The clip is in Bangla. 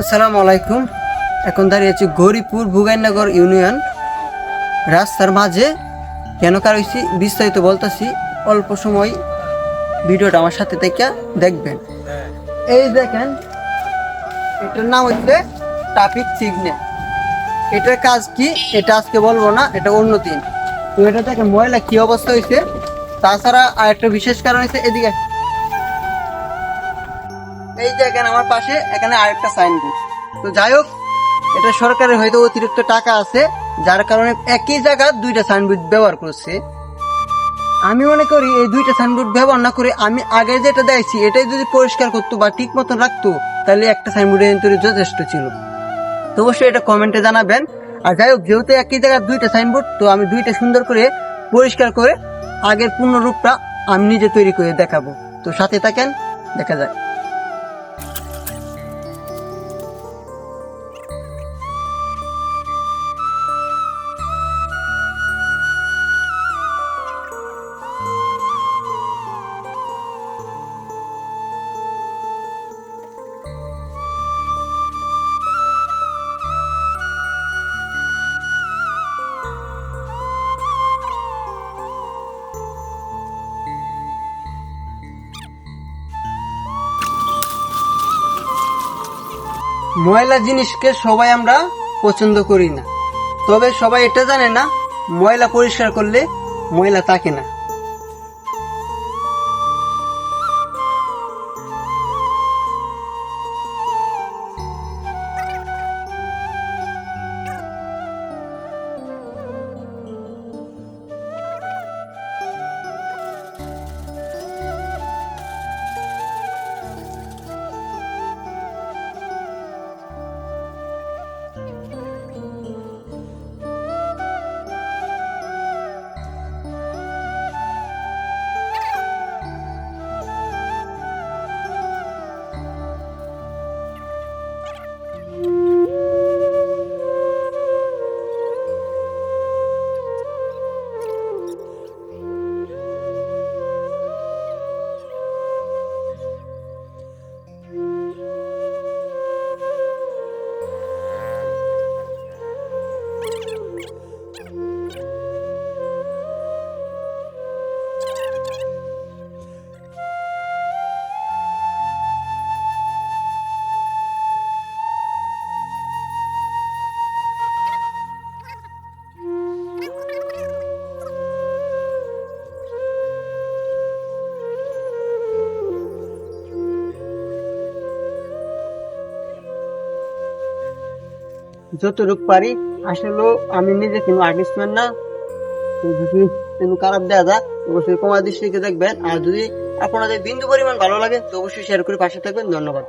আসসালামু আলাইকুম। এখন দাঁড়িয়ে আছি গৌরীপুর ভুগাইনগর ইউনিয়ন। রাস্তার মাঝে কেন কারইছি বিস্তারিত বলতেছি, অল্প সময় ভিডিওটা আমার সাথে থেকে দেখবেন। এই দেখেন, এটার নাম হচ্ছে ট্রাফিক সিগন্যাল। এটার কাজ কি? এটা আজকে বলব না, এটা অন্য দিন। তো এটা দেখেন ময়লা কি অবস্থা হয়েছে তাছাড়া আর একটা বিশেষ কারণ হচ্ছে এদিকে এই যে এখানে আমার পাশে, এখানে আরেকটা সাইনবোর্ড তো যাই হোক, এটা সরকারের হয়তো অতিরিক্ত টাকা আছে, যার কারণে একই জায়গা দুইটা সাইনবোর্ড ব্যবহার করছে। আমি মনে করি এই দুইটা সাইনবোর্ড ব্যবহার না করে আমি আগে যেটা দেখছি, এটাই যদি পরিষ্কার করতো বা ঠিক মতন রাখতো, তাহলে একটা সাইনবোর্ড যথেষ্ট ছিল। তো অবশ্যই এটা কমেন্টে জানাবেন। আর যাই হোক, যেহেতু একই জায়গায় দুইটা সাইনবোর্ড তো আমি দুইটা সুন্দর করে পরিষ্কার করে আগের পূর্ণ রূপটা আমি নিজে তৈরি করে দেখাবো। তো সাথে থাকেন, দেখা যায়। ময়লা জিনিসকে সবাই আমরা পছন্দ করি না। তবে সবাই এটা জানে না, ময়লা পরিষ্কার করলে ময়লা থাকে না। যতটুকু পারি আসলে আমি নিজে কোনো আর্টিস্টম্যান না। যদি কোনো খারাপ দেওয়া যায়, অবশ্যই কমা দৃষ্টিকে দেখবেন। আর যদি আপনাদের বিন্দু পরিমাণ ভালো লাগে, তো অবশ্যই শেয়ার করে পাশে থাকবেন। ধন্যবাদ।